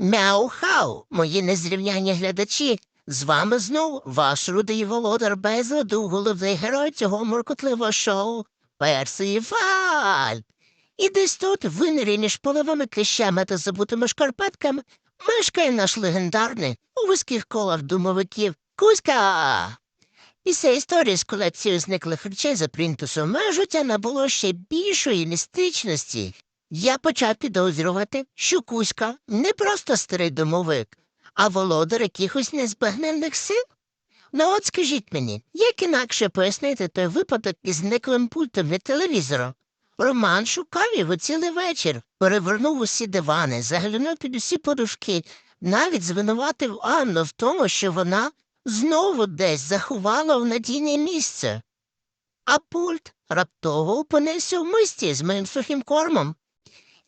Мяу-хау, мої незрівняні глядачі. З вами знов ваш рудий володар безладу, головний герой цього муркотливого шоу Персифаль. І десь тут, винирі між половими кліщами та забутими шкарпетками, мешкає наш легендарний у вузьких колах думовиків Кузька. Після історії з колекцією зниклих речей за принтусом моє життя набуло ще більшої містичності. Я почав підозрювати, що Кузька не просто старий домовик, а володар якихось незбагненних сил. Ну от скажіть мені, як інакше пояснити той випадок із зниклим пультом від телевізора? Роман шукав його цілий вечір, перевернув усі дивани, заглянув під усі подушки, навіть звинуватив Анну в тому, що вона знову десь заховала в надійне місце. А пульт раптово опинився в мисті з моїм сухим кормом.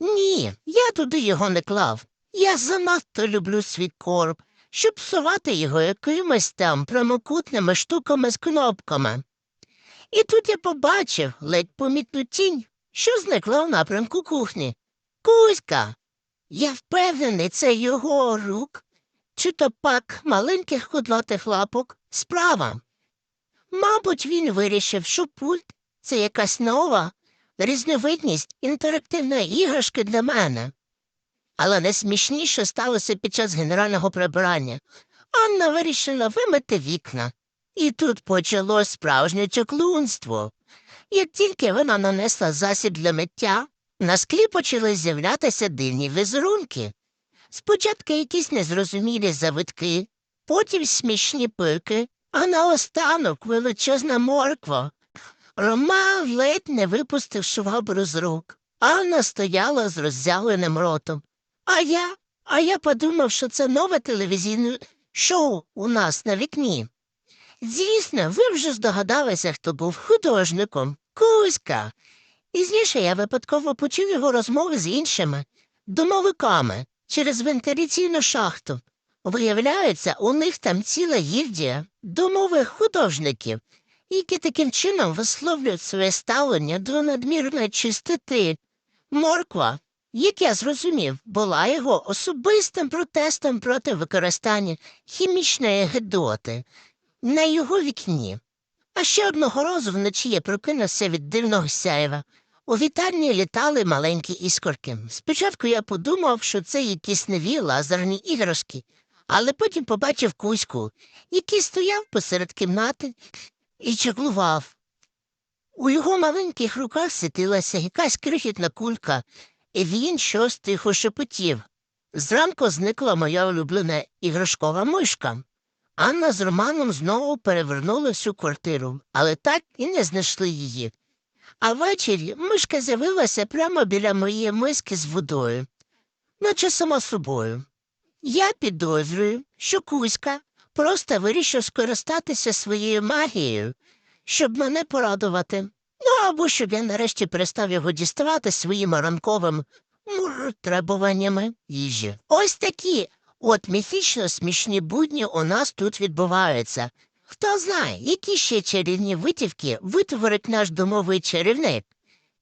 Ні, я туди його не клав. Я занадто люблю свій корм, щоб псувати його якимись там прямокутними штуками з кнопками. І тут я побачив ледь помітну тінь, що зникла в напрямку кухні. Кузька. Я впевнений, це його рук, чи то пак маленьких кудлатих лапок справа. Мабуть, він вирішив, що пульт це якась нова різновидність інтерактивної іграшки для мене. Але найсмішніше сталося під час генерального прибирання. Анна вирішила вимити вікна. І тут почалось справжнє чаклунство. Як тільки вона нанесла засіб для миття, на склі почали з'являтися дивні візерунки. Спочатку якісь незрозумілі завитки, потім смішні пики, а наостанок величезна морква. Роман ледь не випустив швабру з рук. Анна стояла з роззявленим ротом. А я, а я подумав, що це нове телевізійне шоу у нас на вікні. Звісно, ви вже здогадалися, хто був художником. Кузька. Пізніше я випадково почув його розмови з іншими домовиками через вентиляційну шахту. Виявляється, у них там ціла гільдія домових художників, які таким чином висловлюють своє ставлення до надмірної чистоти. Морква, як я зрозумів, була його особистим протестом проти використання хімічної гидоти на його вікні. А ще одного разу вночі я прокинувся від дивного сяєва. У вітальні літали маленькі іскорки. Спочатку я подумав, що це якісь нові лазерні іграшки, але потім побачив кузьку, який стояв посеред кімнати і чаклував. У його маленьких руках світилася якась крихітна кулька, і він щось тихо шепотів. Зранку зникла моя улюблена іграшкова мишка. Анна з Романом знову перевернули всю квартиру, але так і не знайшли її. А ввечері мишка з'явилася прямо біля моєї миски з водою, наче сама собою. Я підозрюю, що Кузька просто вирішив скористатися своєю магією, щоб мене порадувати. Ну або щоб я нарешті перестав його діставати своїми ранковими мур, требуваннями їжі. Ось такі от міфічно смішні будні у нас тут відбуваються. Хто знає, які ще чарівні витівки витворить наш домовий чарівник.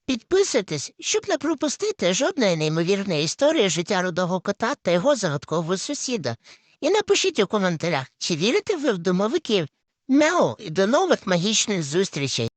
Підписуйтесь, щоб не пропустити жодної неймовірної історії життя рудого кота та його загадкового сусіда. І напишіть у коментарях, чи вірите ви в домовиків. Мяу і до нових магічних зустрічей.